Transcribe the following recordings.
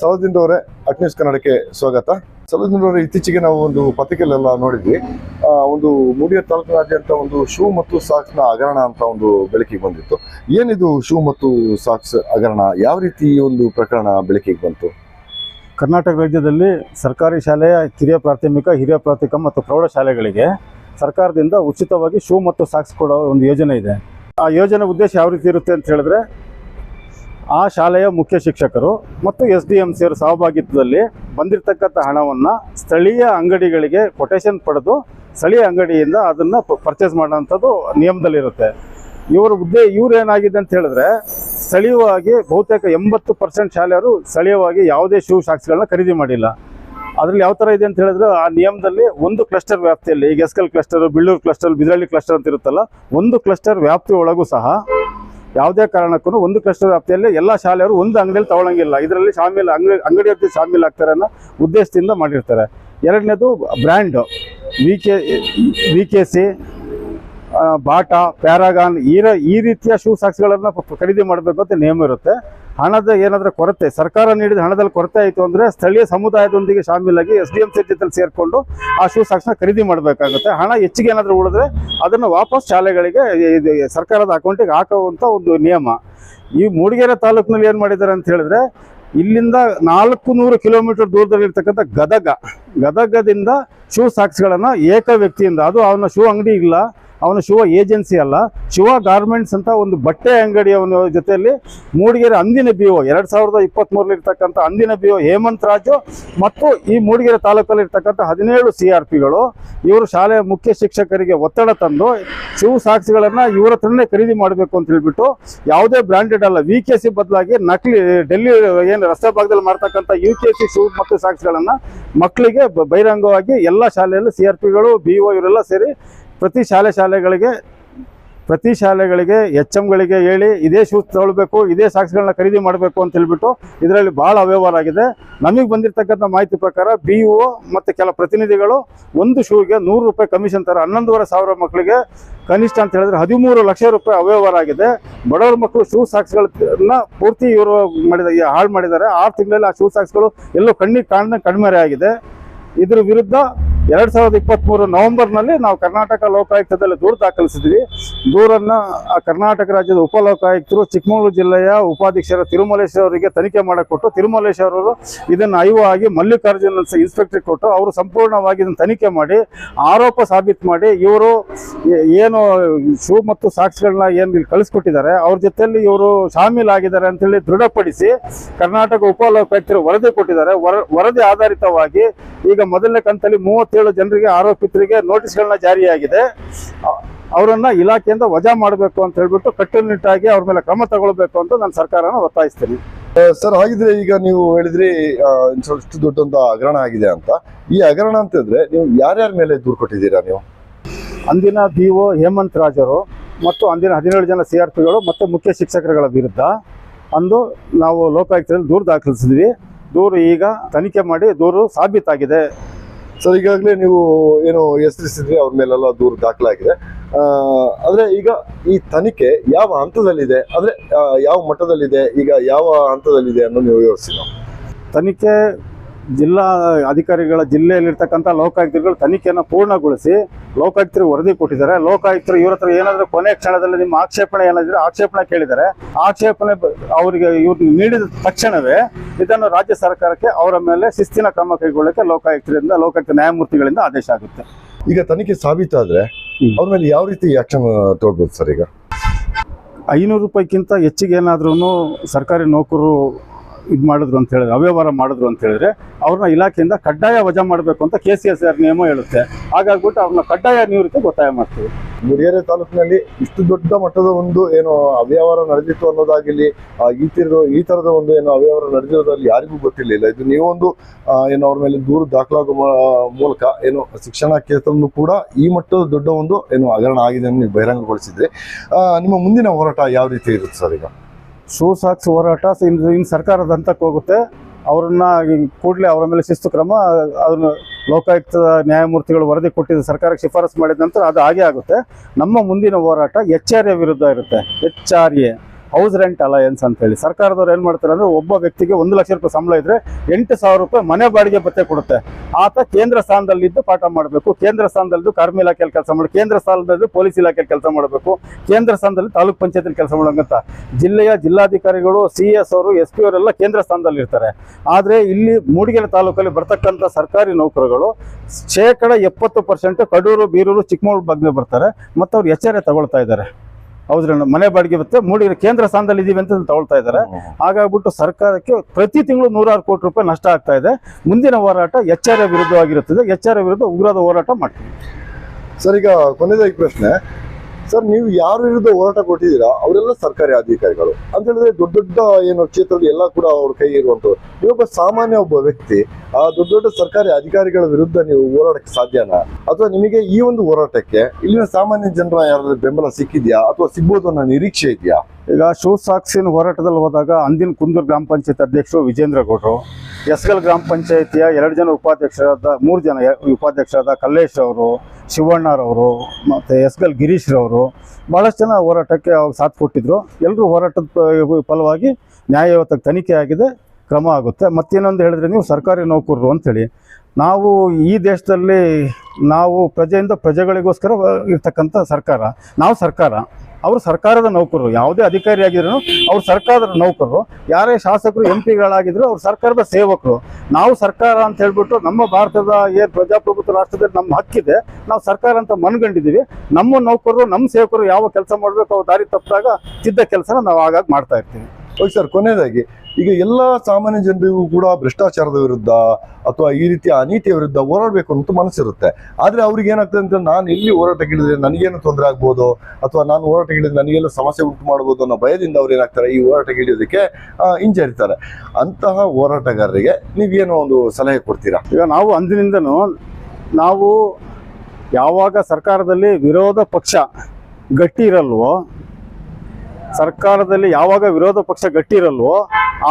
ಸಲದಿಂದ ಅವರೇ ಅಟ್ನ್ಯೂಸ್ ಕನ್ನಡಕ್ಕೆ ಸ್ವಾಗತ. ಸೌದಿಂದ ಅವರೇ ಇತ್ತೀಚೆಗೆ ನಾವು ಒಂದು ಪತ್ರಿಕೆಯಲ್ಲೆಲ್ಲ ನೋಡಿದ್ವಿ. ಒಂದು ಮೂಡಿಯ ತಾಲೂಕಿನಾದ್ಯಂತ ಒಂದು ಶೂ ಮತ್ತು ಸಾಕ್ಸ್ನ ಹಗರಣ ಅಂತ ಒಂದು ಬೆಳಕಿಗೆ ಬಂದಿತ್ತು. ಏನಿದು ಶೂ ಮತ್ತು ಸಾಕ್ಸ್ ಹಗರಣ? ಯಾವ ರೀತಿ ಒಂದು ಪ್ರಕರಣ ಬೆಳಕಿಗೆ ಬಂತು? ಕರ್ನಾಟಕ ರಾಜ್ಯದಲ್ಲಿ ಸರ್ಕಾರಿ ಶಾಲೆಯ ಕಿರಿಯ ಪ್ರಾಥಮಿಕ, ಹಿರಿಯ ಪ್ರಾಥಮಿಕ ಮತ್ತು ಪ್ರೌಢ ಶಾಲೆಗಳಿಗೆ ಸರ್ಕಾರದಿಂದ ಉಚಿತವಾಗಿ ಶೂ ಮತ್ತು ಸಾಕ್ಸ್ ಕೊಡೋ ಒಂದು ಯೋಜನೆ ಇದೆ. ಆ ಯೋಜನೆ ಉದ್ದೇಶ ಯಾವ ರೀತಿ ಇರುತ್ತೆ ಅಂತ ಹೇಳಿದ್ರೆ ಆ ಶಾಲೆಯ ಮುಖ್ಯ ಶಿಕ್ಷಕರು ಮತ್ತು ಎಸ್ ಡಿ ಎಂ ಸಿಯವರ ಸಹಭಾಗಿತ್ವದಲ್ಲಿ ಬಂದಿರತಕ್ಕಂಥ ಹಣವನ್ನು ಸ್ಥಳೀಯ ಅಂಗಡಿಗಳಿಗೆ ಕೊಟೇಶನ್ ಪಡೆದು ಸ್ಥಳೀಯ ಅಂಗಡಿಯಿಂದ ಅದನ್ನು ಪರ್ಚೇಸ್ ಮಾಡೋವಂಥದ್ದು ನಿಯಮದಲ್ಲಿರುತ್ತೆ. ಇವರ ಉದ್ದೇ ಇವ್ರು ಏನಾಗಿದೆ ಅಂತ ಹೇಳಿದ್ರೆ ಸ್ಥಳೀಯವಾಗಿ ಬಹುತೇಕ ಎಂಬತ್ತು ಪರ್ಸೆಂಟ್ ಶಾಲೆಯವರು ಸ್ಥಳೀಯವಾಗಿ ಯಾವುದೇ ಶೂ ಶಾಕ್ಸ್ಗಳನ್ನ ಖರೀದಿ ಮಾಡಿಲ್ಲ. ಅದರಲ್ಲಿ ಯಾವ ಥರ ಇದೆ ಅಂತ ಹೇಳಿದ್ರೆ ಆ ನಿಯಮದಲ್ಲಿ ಒಂದು ಕ್ಲಸ್ಟರ್ ವ್ಯಾಪ್ತಿಯಲ್ಲಿ ಈಗ ಎಸ್ಕಲ್ cluster Billuru cluster Bidaralli cluster ಅಂತ ಇರುತ್ತಲ್ಲ, ಒಂದು ಕ್ಲಸ್ಟರ್ ವ್ಯಾಪ್ತಿ ಒಳಗೂ ಸಹ ಯಾವುದೇ ಕಾರಣಕ್ಕೂ ಒಂದು ಕ್ಲಸ್ಟರ್ ವ್ಯಾಪ್ತಿಯಲ್ಲಿ ಎಲ್ಲ ಶಾಲೆಯವರು ಒಂದು ಅಂಗಡಿಯಲ್ಲಿ ತಗೊಳ್ಳಂಗಿಲ್ಲ ಇದರಲ್ಲಿ ಶಾಮಿಲ್ ಅಂಗಡಿ ಅಂಗಡಿಯಲ್ಲಿ ಶಾಮಿಲ್ ಆಗ್ತಾರೆ ಅನ್ನೋ ಉದ್ದೇಶದಿಂದ ಮಾಡಿರ್ತಾರೆ. ಎರಡನೇದು brand V K V K C Bata, Paragon, ಈ ಈ ರೀತಿಯ ಶೂ ಸಾಕ್ಸ್ಗಳನ್ನು ಖರೀದಿ ಮಾಡಬೇಕು ಅಂತ ನಿಯಮ ಇರುತ್ತೆ. ಹಣದ ಏನಾದರೂ ಕೊರತೆ, ಸರ್ಕಾರ ನೀಡಿದ ಹಣದಲ್ಲಿ ಕೊರತೆ ಆಯಿತು ಅಂದರೆ ಸ್ಥಳೀಯ ಸಮುದಾಯದೊಂದಿಗೆ ಶಾಮೀಲಾಗಿ ಎಸ್ ಡಿ ಎಂ ಸಿ ಜೊತೆ ಸೇರಿಕೊಂಡು ಆ ಶೂ ಸಾಕ್ಸ್ನ ಖರೀದಿ ಮಾಡಬೇಕಾಗುತ್ತೆ. ಹಣ ಹೆಚ್ಚಿಗೆ ಏನಾದರೂ ಉಳಿದ್ರೆ ಅದನ್ನು ವಾಪಸ್ ಶಾಲೆಗಳಿಗೆ ಸರ್ಕಾರದ ಅಕೌಂಟಿಗೆ ಹಾಕುವಂಥ ಒಂದು ನಿಯಮ. ಈ ಮೂಡಿಗೆರೆ ತಾಲೂಕಿನಲ್ಲಿ ಏನು ಮಾಡಿದ್ದಾರೆ ಅಂತ ಹೇಳಿದ್ರೆ, ಇಲ್ಲಿಂದ ನಾಲ್ಕು ನೂರು ಕಿಲೋಮೀಟರ್ ದೂರದಲ್ಲಿರ್ತಕ್ಕಂಥ ಗದಗ, ಗದಗದಿಂದ ಶೂ ಸಾಕ್ಸ್ಗಳನ್ನು ಏಕ ವ್ಯಕ್ತಿಯಿಂದ, ಅದು ಅವನ ಶೂ ಅಂಗಡಿ ಇಲ್ಲ ಅವನ ಶಿವ ಏಜೆನ್ಸಿ ಅಲ್ಲ. ಶಿವ ಗಾರ್ಮೆಂಟ್ಸ್ ಅಂತ ಒಂದು ಬಟ್ಟೆ ಅಂಗಡಿ ಅವನ ಜೊತೆಯಲ್ಲಿ ಮೂಡಿಗೆರೆ ಅಂದಿನ ಬಿ ಒ ಎರಡು ಸಾವಿರದ ಇಪ್ಪತ್ತ್ಮೂರಲ್ಲಿ ಇರ್ತಕ್ಕಂಥ ಅಂದಿನ ಬಿ ಒ ಹೇಮಂತ್ ರಾಜು ಮತ್ತು ಈ ಮೂಡಿಗೆರೆ ತಾಲೂಕಲ್ಲಿ ಇರ್ತಕ್ಕಂಥ ಹದಿನೇಳು ಸಿ ಆರ್ ಪಿಗಳು. ಇವರು ಶಾಲೆಯ ಮುಖ್ಯ ಶಿಕ್ಷಕರಿಗೆ ಒತ್ತಡ ತಂದು ಶಿವ ಸಾಕ್ಷಿಗಳನ್ನು ಇವರ ಹತ್ರನೇ ಖರೀದಿ ಮಾಡಬೇಕು ಅಂತ ಹೇಳ್ಬಿಟ್ಟು ಯಾವುದೇ ಬ್ರಾಂಡೆಡ್ ಅಲ್ಲ, ವಿ ಕೆ ಸಿ ಬದಲಾಗಿ ನಕಲಿ, ಡೆಲ್ಲಿ ಏನು ರಸ್ತೆ ಭಾಗದಲ್ಲಿ ಮಾಡ್ತಕ್ಕಂಥ ಯು ಕೆ ಸಿ ಶೂ ಮತ್ತು ಸಾಕ್ಷಿಗಳನ್ನು ಮಕ್ಕಳಿಗೆ ಬಹಿರಂಗವಾಗಿ ಎಲ್ಲ ಶಾಲೆಯಲ್ಲೂ ಸಿ ಆರ್ ಪಿಗಳು, ಬಿ ಒ ಇವರೆಲ್ಲ ಸೇರಿ ಪ್ರತಿ ಶಾಲೆ ಶಾಲೆಗಳಿಗೆ, ಪ್ರತಿ ಶಾಲೆಗಳಿಗೆ ಎಚ್ ಎಮ್ಗಳಿಗೆ ಹೇಳಿ ಇದೇ ಶೂಸ್ ತಗೊಳ್ಬೇಕು, ಇದೇ ಸಾಕ್ಸ್ಗಳನ್ನ ಖರೀದಿ ಮಾಡಬೇಕು ಅಂತ ಹೇಳ್ಬಿಟ್ಟು ಇದರಲ್ಲಿ ಭಾಳ ಅವ್ಯವಹಾರ ಆಗಿದೆ. ನಮಗೆ ಬಂದಿರತಕ್ಕಂಥ ಮಾಹಿತಿ ಪ್ರಕಾರ ಬಿ ಒ ಮತ್ತು ಕೆಲ ಪ್ರತಿನಿಧಿಗಳು ಒಂದು ಶೂಗೆ ನೂರು ರೂಪಾಯಿ ಕಮಿಷನ್ ತರ ಹನ್ನೊಂದುವರೆ ಸಾವಿರ ಮಕ್ಕಳಿಗೆ ಕನಿಷ್ಠ ಅಂತ ಹೇಳಿದ್ರೆ ಹದಿಮೂರು ಲಕ್ಷ ರೂಪಾಯಿ ಅವ್ಯವಹಾರ ಆಗಿದೆ. ಬಡವರ ಮಕ್ಕಳು ಶೂ ಸಾಕ್ಸ್ಗಳನ್ನ ಪೂರ್ತಿ ಇವರು ಮಾಡಿದ, ಹಾಳು ಮಾಡಿದ್ದಾರೆ. ಆರು ತಿಂಗಳಲ್ಲಿ ಆ ಶೂ ಸಾಕ್ಸ್ಗಳು ಎಲ್ಲೋ ಕಣ್ಣಿಗೆ ಕಾಣದೆ ಕಣ್ಮರೆ ಆಗಿದೆ. ಇದ್ರ ವಿರುದ್ಧ ಎರಡ್ ಸಾವಿರದ ಇಪ್ಪತ್ತ್ಮೂರು ನವೆಂಬರ್ನಲ್ಲಿ ನಾವು ಕರ್ನಾಟಕ ಲೋಕಾಯುಕ್ತದಲ್ಲಿ ದೂರು ದಾಖಲಿಸಿದ್ವಿ. ದೂರನ್ನ ಆ ಕರ್ನಾಟಕ ರಾಜ್ಯದ ಉಪಲೋಕಾಯುಕ್ತರು ಚಿಕ್ಕಮಗಳೂರು ಜಿಲ್ಲೆಯ ಉಪಾಧ್ಯಕ್ಷರ ತಿರುಮಲೇಶ್ ಅವರಿಗೆ ತನಿಖೆ ಮಾಡಿಕೊಟ್ಟು ಕೊಟ್ಟು ತಿರುಮಲೇಶ್ ಅವರು ಇದನ್ನು ಐವ ಆಗಿ ಮಲ್ಲಿಕಾರ್ಜುನ್ ಇನ್ಸ್ಪೆಕ್ಟರ್ ಕೊಟ್ಟು ಅವರು ಸಂಪೂರ್ಣವಾಗಿ ಇದನ್ನು ತನಿಖೆ ಮಾಡಿ ಆರೋಪ ಸಾಬೀತು ಮಾಡಿ ಇವರು ಏನು ಶೂ ಮತ್ತು ಸಾಕ್ಷಿಗಳನ್ನ ಏನು ಕಳಿಸ್ಕೊಟ್ಟಿದ್ದಾರೆ, ಅವ್ರ ಜೊತೆಯಲ್ಲಿ ಇವರು ಶಾಮೀಲಾಗಿದ್ದಾರೆ ಅಂತೇಳಿ ದೃಢಪಡಿಸಿ ಕರ್ನಾಟಕ ಉಪಲೋಕಾಯುಕ್ತರು ವರದಿ ಕೊಟ್ಟಿದ್ದಾರೆ. ವರ- ವರದಿ ಆಧಾರಿತವಾಗಿ ಈಗ ಮೊದಲನೇ ಕಂತಲ್ಲಿ ಮೂವತ್ತೇಳು ಜನರಿಗೆ ಆರೋಪಿತರಿಗೆ ನೋಟಿಸ್ಗಳನ್ನ ಜಾರಿಯಾಗಿದೆ. ಅವರನ್ನ ಇಲಾಖೆಯಿಂದ ವಜಾ ಮಾಡಬೇಕು ಅಂತ ಹೇಳ್ಬಿಟ್ಟು ಕಟ್ಟುನಿಟ್ಟಾಗಿ ಅವ್ರ ಮೇಲೆ ಕ್ರಮ ತಗೊಳ್ಬೇಕು ಅಂತ ನಾನು ಸರ್ಕಾರನ ಒತ್ತಾಯಿಸ್ತೀನಿ. ಸರ್ ಹಾಗಿದ್ರೆ ಈಗ ನೀವು ಹೇಳಿದ್ರಿ ಇಷ್ಟು ಇಷ್ಟು ದೊಡ್ಡೊಂದು ಹಗರಣ ಆಗಿದೆ ಅಂತ. ಈ ಹಗರಣ ಅಂತಂದ್ರೆ ನೀವು ಯಾರ್ಯಾರ ಮೇಲೆ ದೂರು ಕೊಟ್ಟಿದ್ದೀರಾ ನೀವು? ಅಂದಿನ ಬಿ ಒ ಹೇಮಂತ್ ರಾಜರು ಮತ್ತು ಅಂದಿನ ಹದಿನೇಳು ಜನ ಸಿ ಆರ್ ಪಿಗಳು ಮತ್ತು ಮುಖ್ಯ ಶಿಕ್ಷಕರುಗಳ ವಿರುದ್ಧ ಅಂದು ನಾವು ಲೋಕಾಯುಕ್ತದಲ್ಲಿ ದೂರು ದಾಖಲಿಸಿದ್ವಿ. ದೂರು ಈಗ ತನಿಖೆ ಮಾಡಿ ದೂರು ಸಾಬೀತಾಗಿದೆ. ಸರ್ ಈಗಾಗಲೇ ನೀವು ಏನು ಹೆಸರಿಸಿದ್ರಿ ಅವ್ರ ಮೇಲೆಲ್ಲ ದೂರು ದಾಖಲಾಗಿದೆ. ಆದರೆ ಈಗ ಈ ತನಿಖೆ ಯಾವ ಹಂತದಲ್ಲಿದೆ? ಅಂದ್ರೆ ಯಾವ ಮಟ್ಟದಲ್ಲಿದೆ? ಈಗ ಯಾವ ಹಂತದಲ್ಲಿದೆ ಅನ್ನೋ ನೀವು ವಿವರಿಸಿ ತನಿಖೆ ಜಿಲ್ಲಾ ಅಧಿಕಾರಿಗಳ ಜಿಲ್ಲೆಯಲ್ಲಿರ್ತಕ್ಕಂಥ ಲೋಕಾಯುಕ್ತರುಗಳು ತನಿಖೆಯನ್ನು ಪೂರ್ಣಗೊಳಿಸಿ ಲೋಕಾಯುಕ್ತರು ವರದಿ ಕೊಟ್ಟಿದ್ದಾರೆ. ಲೋಕಾಯುಕ್ತರು ಇವ್ರ ಹತ್ರ ಏನಾದರೂ ಕೊನೆ ಕ್ಷಣದಲ್ಲಿ ನಿಮ್ಮ ಆಕ್ಷೇಪಣೆ ಏನಾದರೂ ಆಕ್ಷೇಪಣೆ ಕೇಳಿದ್ದಾರೆ. ಆಕ್ಷೇಪಣೆ ಅವರಿಗೆ ಇವ್ರು ನೀಡಿದ ತಕ್ಷಣವೇ ಇದನ್ನು ರಾಜ್ಯ ಸರ್ಕಾರಕ್ಕೆ ಅವರ ಮೇಲೆ ಶಿಸ್ತಿನ ಕ್ರಮ ಕೈಗೊಳ್ಳಕ್ಕೆ ಲೋಕಾಯುಕ್ತರಿಂದ ಲೋಕಾಯುಕ್ತ ನ್ಯಾಯಮೂರ್ತಿಗಳಿಂದ ಆದೇಶ ಆಗುತ್ತೆ. ಈಗ ತನಿಖೆ ಸಾಬೀತಾದ್ರೆ. ಅವ್ರ ಮೇಲೆ ಯಾವ ರೀತಿ ಆಕ್ಷನ್ ತಗೊಳ್ಬೋದು ಸರ್ ಈಗ? ಐನೂರು ರೂಪಾಯಿಗಿಂತ ಹೆಚ್ಚಿಗೆ ಏನಾದ್ರೂ ಸರ್ಕಾರಿ ನೌಕರು ಇದು ಮಾಡಿದ್ರು ಅಂತ ಹೇಳಿದ್ರೆ ಅವ್ಯವಹಾರ ಮಾಡಿದ್ರು ಅಂತ ಹೇಳಿದ್ರೆ ಅವ್ರನ್ನ ಇಲಾಖೆಯಿಂದ ಕಡ್ಡಾಯ ವಜಾ ಮಾಡಬೇಕು ಅಂತ ಕೆ ಸಿ ಎಸ್ ಆರ್ ನಿಯಮ ಹೇಳುತ್ತೆ. ಹಾಗಾಗ್ಬಿಟ್ಟು ಅವ್ರನ್ನ ಕಡ್ಡಾಯ ನಿವೃತ್ತಿ ಒತ್ತಾಯ ಮಾಡ್ತೀವಿ. ಮೂಡಿಗೆರೆ ತಾಲೂಕಿನಲ್ಲಿ ಇಷ್ಟು ದೊಡ್ಡ ಮಟ್ಟದ ಒಂದು ಏನು ಅವ್ಯವಹಾರ ನಡೆದಿತ್ತು ಅನ್ನೋದಾಗಿರ್ಲಿ ಆ, ಈ ತರದ ಈ ತರದ ಒಂದು ಏನು ಅವ್ಯವಹಾರ ನಡೆದಿರೋದ್ರಲ್ಲಿ ಯಾರಿಗೂ ಗೊತ್ತಿರಲಿಲ್ಲ. ಇದು ನೀವೊಂದು ಏನು ಅವ್ರ ಮೇಲೆ ದೂರು ದಾಖಲಾಗುವ ಮೂಲಕ ಏನು ಶಿಕ್ಷಣ ಕ್ಷೇತ್ರವನ್ನು ಕೂಡ ಈ ಮಟ್ಟದ ದೊಡ್ಡ ಒಂದು ಏನು ಹಗರಣ ಆಗಿದೆ ಅಂತ ನೀವು ಬಹಿರಂಗಗೊಳಿಸಿದ್ರಿ. ನಿಮ್ಮ ಮುಂದಿನ ಹೋರಾಟ ಯಾವ ರೀತಿ ಇರುತ್ತೆ ಸರ್ ಈಗ? ಶೂ ಸಾಕ್ಸ್ ಹೋರಾಟ ಇನ್ನು ಸರ್ಕಾರದ ಹಂತಕ್ಕೆ ಹೋಗುತ್ತೆ. ಅವ್ರನ್ನ ಕೂಡಲೇ ಅವರ ಮೇಲೆ ಶಿಸ್ತು ಕ್ರಮ ಅದನ್ನು ಲೋಕಾಯುಕ್ತ ನ್ಯಾಯಮೂರ್ತಿಗಳು ವರದಿ ಕೊಟ್ಟಿದ್ದು ಸರ್ಕಾರಕ್ಕೆ ಶಿಫಾರಸು ಮಾಡಿದ ನಂತರ ಅದು ಹಾಗೆ ಆಗುತ್ತೆ. ನಮ್ಮ ಮುಂದಿನ ಹೋರಾಟ ಎಚ್ ಆರ್ ಎ ವಿರುದ್ಧ ಇರುತ್ತೆ. H R A house rent allowance ಅಂತ ಹೇಳಿ. ಸರ್ಕಾರದವ್ರು ಏನು ಮಾಡ್ತಾರೆ ಅಂದ್ರೆ ಒಬ್ಬ ವ್ಯಕ್ತಿಗೆ ಒಂದು ಲಕ್ಷ ರೂಪಾಯಿ ಸಂಬಳ ಇದ್ರೆ ಎಂಟು ಸಾವಿರ ರೂಪಾಯಿ ಮನೆ ಬಾಡಿಗೆ ಭತ್ತೆ ಕೊಡುತ್ತೆ. ಆತ ಕೇಂದ್ರ ಸ್ಥಾನದಲ್ಲಿದ್ದು ಪಾಠ ಮಾಡಬೇಕು. ಕೇಂದ್ರ ಸ್ಥಾನದಲ್ಲಿದ್ದು ಕಾರ್ಮಿ ಇಲಾಖೆಯಲ್ಲಿ ಕೆಲಸ ಮಾಡಿ, ಕೇಂದ್ರ ಸ್ಥಾನದಲ್ಲಿ ಪೊಲೀಸ್ ಇಲಾಖೆಯಲ್ಲಿ ಕೆಲಸ ಮಾಡಬೇಕು. ಕೇಂದ್ರ ಸ್ಥಾನದಲ್ಲಿ ತಾಲೂಕ್ ಪಂಚಾಯತ್ ಕೆಲಸ ಮಾಡೋಂಗಂತ. ಜಿಲ್ಲೆಯ ಜಿಲ್ಲಾಧಿಕಾರಿಗಳು ಸಿ ಎಸ್ ಅವರು ಎಸ್ ಪಿ ಅವರೆಲ್ಲ ಕೇಂದ್ರ ಸ್ಥಾನದಲ್ಲಿ ಇರ್ತಾರೆ. ಆದರೆ ಇಲ್ಲಿ ಮೂಡಿಗೆರೆ ತಾಲೂಕಲ್ಲಿ ಬರ್ತಕ್ಕಂಥ ಸರ್ಕಾರಿ ನೌಕರಗಳು ಶೇಕಡ ಎಪ್ಪತ್ತು ಪರ್ಸೆಂಟ್ ಕಡೂರು, ಬೀರೂರು ಚಿಕ್ಕಮಗಳೂರು ಬಗ್ಗೆ ಬರ್ತಾರೆ. ಮತ್ತು ಅವ್ರು ಎಚ್ಚರಿಕೆ ತಗೊಳ್ತಾ ಇದ್ದಾರೆ. ಹೌದ್ರಿ ಮನೆ ಬಾಡಿಗೆ ಬರುತ್ತೆ ಮೂಡಿಗೆ ಕೇಂದ್ರ ಸ್ಥಾನದಲ್ಲಿ ಇದೀವಿ ಅಂತ ತಗೊಳ್ತಾ ಇದ್ದಾರೆ ಹಾಗಾಗ್ಬಿಟ್ಟು ಸರ್ಕಾರಕ್ಕೆ ಪ್ರತಿ ತಿಂಗಳು ನೂರಾರು ಕೋಟಿ ರೂಪಾಯಿ ನಷ್ಟ ಆಗ್ತಾ ಇದೆ. ಮುಂದಿನ ಹೋರಾಟ ಎಚ್ಚರ ವಿರುದ್ಧವಾಗಿರುತ್ತದೆ. ಎ ವಿರುದ್ಧ ಉಗ್ರದ ಹೋರಾಟ ಮಾಡ್ತೀವಿ. ಸರ್ ಈಗ ಕೊನೆಯದಾಗಿ ಪ್ರಶ್ನೆ ಸರ್, ನೀವು ಯಾರ ವಿರುದ್ಧ ಹೋರಾಟ ಕೊಟ್ಟಿದ್ದೀರಾ? ಅವರೆಲ್ಲ ಸರ್ಕಾರಿ ಅಧಿಕಾರಿಗಳು. ಅಂತ ಹೇಳಿದ್ರೆ ದೊಡ್ಡ ದೊಡ್ಡ ಏನು ಕ್ಷೇತ್ರದ ಎಲ್ಲ ಕೂಡ ಅವ್ರ ಕೈ ಇರುವಂತವ್ರು ನೀವೊಬ್ಬ ಸಾಮಾನ್ಯ ಒಬ್ಬ ವ್ಯಕ್ತಿ, ಆ ದೊಡ್ಡ ದೊಡ್ಡ ಸರ್ಕಾರಿ ಅಧಿಕಾರಿಗಳ ವಿರುದ್ಧ ನೀವು ಹೋರಾಡಕ್ಕೆ ಸಾಧ್ಯನಾ? ಅಥವಾ ನಿಮಗೆ ಈ ಒಂದು ಹೋರಾಟಕ್ಕೆ ಇಲ್ಲಿನ ಸಾಮಾನ್ಯ ಜನರ ಯಾರಾದ್ರೂ ಬೆಂಬಲ ಸಿಕ್ಕಿದ್ಯಾ? ಅಥವಾ ಸಿಗ್ಬೋದು ಅನ್ನೋ ನಿರೀಕ್ಷೆ ಇದೆಯಾ? ಈಗ ಶೂ ಸಾಕ್ಸಿನ ಹೋರಾಟದಲ್ಲಿ ಹೋದಾಗ ಅಂದಿನ ಕುಂದೂರು ಗ್ರಾಮ ಪಂಚಾಯತ್ ಅಧ್ಯಕ್ಷರು ವಿಜೇಂದ್ರ ಗೌಡರು ಎಸ್ಗಲ್ ಗ್ರಾಮ ಪಂಚಾಯತಿಯ ಎರಡು ಜನ ಉಪಾಧ್ಯಕ್ಷರಾದ, ಮೂರು ಜನ ಉಪಾಧ್ಯಕ್ಷರಾದ ಕಲ್ಲೇಶ್ ಅವರು ಶಿವಣ್ಣರವರು ಮತ್ತು ಎಸ್ಗಲ್ ಗಿರೀಶ್ರವರು ಭಾಳಷ್ಟು ಜನ ಹೋರಾಟಕ್ಕೆ ಅವ್ರು ಸಾಥ್ ಕೊಟ್ಟಿದ್ರು. ಎಲ್ಲರೂ ಹೋರಾಟದ ಫಲವಾಗಿ ನ್ಯಾಯಯುತ ತನಿಖೆ ಆಗಿದೆ, ಕ್ರಮ ಆಗುತ್ತೆ. ಮತ್ತೇನೊಂದು ಹೇಳಿದ್ರೆ ನೀವು ಸರ್ಕಾರಿ ನೌಕರರು ಅಂತೇಳಿ ನಾವು ಈ ದೇಶದಲ್ಲಿ ನಾವು ಪ್ರಜೆಯಿಂದ ಪ್ರಜೆಗಳಿಗೋಸ್ಕರ ಇರ್ತಕ್ಕಂಥ ಸರ್ಕಾರ, ನಾವು ಸರ್ಕಾರ. ಅವರು ಸರ್ಕಾರದ ನೌಕರರು, ಯಾವುದೇ ಅಧಿಕಾರಿ ಆಗಿದ್ರು ಅವ್ರು ಸರ್ಕಾರದ ನೌಕರರು. ಯಾರೇ ಶಾಸಕರು, ಎಂ ಪಿಗಳಾಗಿದ್ರು ಅವ್ರು ಸರ್ಕಾರದ ಸೇವಕರು. ನಾವು ಸರ್ಕಾರ ಅಂತ ಹೇಳ್ಬಿಟ್ಟು ನಮ್ಮ ಭಾರತದ ಏನು ಪ್ರಜಾಪ್ರಭುತ್ವ ರಾಷ್ಟ್ರದಲ್ಲಿ ನಮ್ಮ ಹಕ್ಕಿದೆ. ನಾವು ಸರ್ಕಾರ ಅಂತ ಮನ್ಗಂಡಿದ್ದೀವಿ. ನಮ್ಮ ನೌಕರರು, ನಮ್ಮ ಸೇವಕರು ಯಾವ ಕೆಲಸ ಮಾಡಬೇಕು ಅವ್ರು ದಾರಿ ತಪ್ಪಿದಾಗ ತಿದ್ದ ಕೆಲಸನ ನಾವು ಆಗಾಗ ಮಾಡ್ತಾ ಇರ್ತೀವಿ. ಓಕೆ ಸರ್, ಕೊನೆಯದಾಗಿ ಈಗ ಎಲ್ಲ ಸಾಮಾನ್ಯ ಜನರಿಗೂ ಕೂಡ ಭ್ರಷ್ಟಾಚಾರದ ವಿರುದ್ಧ ಅಥವಾ ಈ ರೀತಿಯ ಅನೀತಿಯ ವಿರುದ್ಧ ಹೋರಾಡಬೇಕು ಅಂತ ಮನಸ್ಸಿರುತ್ತೆ. ಆದರೆ ಅವ್ರಿಗೆ ಏನಾಗ್ತದೆ ಅಂತ ನಾನು ಎಲ್ಲಿ ಕೇಳಿದ್ರೆ ನನಗೇನು ತೊಂದರೆ ಆಗ್ಬೋದು? ಅಥವಾ ನಾನು ಹೋರಾಟಕ್ಕಿಳಿದ್ರೆ ನನಗೆಲ್ಲ ಸಮಸ್ಯೆ ಉಂಟು ಮಾಡ್ಬೋದು ಅನ್ನೋ ಭಯದಿಂದ ಅವ್ರು ಏನಾಗ್ತಾರೆ ಈ ಹೋರಾಟಕ್ಕಿಳಿಯೋದಕ್ಕೆ ಆ, ಹಿಂಜರಿತಾರೆ. ಅಂತಹ ಹೋರಾಟಗಾರರಿಗೆ ನೀವೇನೋ ಒಂದು ಸಲಹೆ ಕೊಡ್ತೀರಾ? ಈಗ ನಾವು ಅಂದಿನಿಂದನೂ ನಾವು ಯಾವಾಗ ಸರ್ಕಾರದಲ್ಲಿ ವಿರೋಧ ಪಕ್ಷ ಗಟ್ಟಿ ಇರಲ್ವೋ ಸರ್ಕಾರದಲ್ಲಿ ಯಾವಾಗ ವಿರೋಧ ಪಕ್ಷ ಗಟ್ಟಿರಲ್ವೋ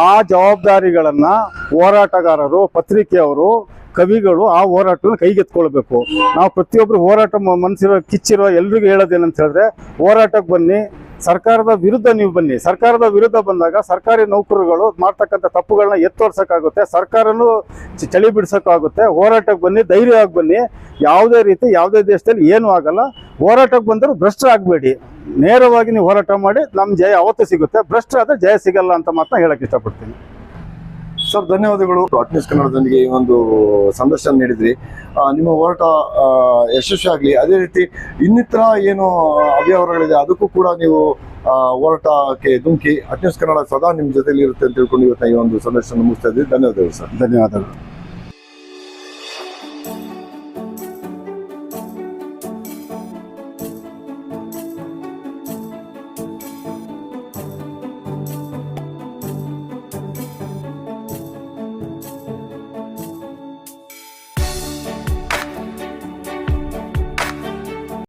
ಆ ಜವಾಬ್ದಾರಿಗಳನ್ನ ಹೋರಾಟಗಾರರು, ಪತ್ರಿಕೆಯವರು, ಕವಿಗಳು ಆ ಹೋರಾಟವನ್ನು ಕೈಗೆತ್ಕೊಳ್ಬೇಕು ನಾವು ಪ್ರತಿಯೊಬ್ಬರು ಹೋರಾಟ ಮನಸ್ಸಿರೋ ಕಿಚ್ಚಿರೋ ಎಲ್ರಿಗೂ ಹೇಳೋದೇನಂತ ಹೇಳಿದ್ರೆ ಹೋರಾಟಕ್ಕೆ ಬನ್ನಿ, ಸರ್ಕಾರದ ವಿರುದ್ಧ ನೀವು ಬನ್ನಿ. ಸರ್ಕಾರದ ವಿರುದ್ಧ ಬಂದಾಗ ಸರ್ಕಾರಿ ನೌಕರರುಗಳು ಮಾಡ್ತಕ್ಕಂಥ ತಪ್ಪುಗಳನ್ನ ಎತ್ತೋರ್ಸೋಕ್ಕಾಗುತ್ತೆ ಸರ್ಕಾರನೂ ಚಳಿ ಬಿಡ್ಸಕ್ಕಾಗುತ್ತೆ. ಹೋರಾಟಕ್ಕೆ ಬನ್ನಿ, ಧೈರ್ಯವಾಗಿ ಬನ್ನಿ. ಯಾವುದೇ ರೀತಿ, ಯಾವುದೇ ದೇಶದಲ್ಲಿ ಏನೂ ಆಗಲ್ಲ. ಹೋರಾಟಕ್ಕೆ ಬಂದರೂ ಭ್ರಷ್ಟರಾಗಬೇಡಿ ನೇರವಾಗಿ ನೀವು ಹೋರಾಟ ಮಾಡಿ ನಮ್ಮ ಜಯ ಅವತ್ತು ಸಿಗುತ್ತೆ. ಭ್ರಷ್ಟ ಆದರೆ ಜಯ ಸಿಗಲ್ಲ ಅಂತ ಮಾತ್ರ ಹೇಳಕ್ಕೆ ಇಷ್ಟಪಡ್ತೀನಿ. ಸರ್ ಧನ್ಯವಾದಗಳು. ಅಟ್ನೀಸ್ ನ್ಯೂಸ್ ಕನ್ನಡದೊಂದಿಗೆ ಈ ಒಂದು ಸಂದರ್ಶನ ನೀಡಿದ್ರಿ. ನಿಮ್ಮ ಹೋರಾಟ ಯಶಸ್ವಿಯಾಗಲಿ ಯಶಸ್ವಿ ಆಗಲಿ. ಅದೇ ರೀತಿ ಇನ್ನಿತರ ಏನು ಅವ್ಯವಹಾರಗಳಿದೆ ಅದಕ್ಕೂ ಕೂಡ ನೀವು ಹೋರಾಟಕ್ಕೆ ಧುಮುಕಿ. ಅಟ್ನೀಸ್ ನ್ಯೂಸ್ ಕನ್ನಡ ಸದಾ ನಿಮ್ಮ ಜೊತೆಲಿ ಇರುತ್ತೆ ಅಂತ ತಿಳ್ಕೊಂಡು ಇವತ್ತು ಈ ಒಂದು ಸಂದರ್ಶನ ಮುಗಿಸ್ತಾ ಇದ್ದೀವಿ. ಧನ್ಯವಾದಗಳು ಸರ್. ಧನ್ಯವಾದಗಳು.